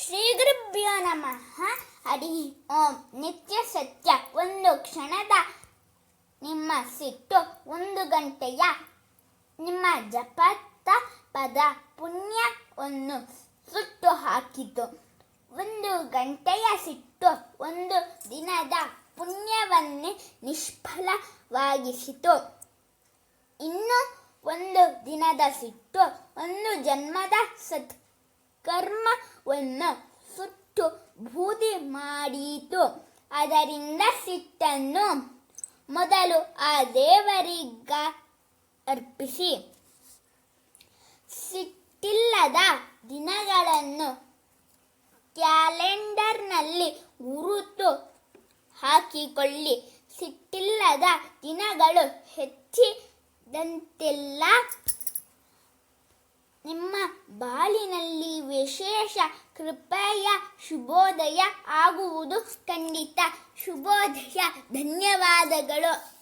ಶ್ರೀ ಗುರುಭ್ಯೋ ನಮಃ. ಹರಿ ಓಂ. ನಿತ್ಯ ಸತ್ಯ. ಒಂದು ಕ್ಷಣದ ನಿಮ್ಮ ಸಿಟ್ಟು ಒಂದು ಗಂಟೆಯ ನಿಮ್ಮ ಜಪತ ಪದ ಪುಣ್ಯವನ್ನು ಸುಟ್ಟು ಹಾಕಿತು ಒಂದು ಗಂಟೆಯ ಸಿಟ್ಟು ಒಂದು ದಿನದ ಪುಣ್ಯವನ್ನೇ ನಿಷ್ಫಲವಾಗಿಸಿತು. ಇನ್ನು ಒಂದು ದಿನದ ಸಿಟ್ಟು ಒಂದು ಜನ್ಮದ ಸತ್ಕರ್ಮವನ್ನು ಸುಟ್ಟು ಬೂದಿ ಮಾಡಿತು. ಅದರಿಂದ ಸಿಟ್ಟನ್ನು ಮೊದಲು ಆ ದೇವರಿಗ ಅರ್ಪಿಸಿ. ಸಿಟ್ಟಿಲ್ಲದ ದಿನಗಳನ್ನು ಕ್ಯಾಲೆಂಡರ್ನಲ್ಲಿ ಗುರುತು ಹಾಕಿಕೊಳ್ಳಿ. ಸಿಟ್ಟಿಲ್ಲದ ದಿನಗಳು ಹೆಚ್ಚಿದಂತೆಲ್ಲ. ಬಾಳಿನಲ್ಲಿ ವಿಶೇಷ ಕೃಪೆಯ ಶುಭೋದಯ ಆಗುವುದು ಖಂಡಿತ. ಶುಭೋದಯ ಧನ್ಯವಾದಗಳು.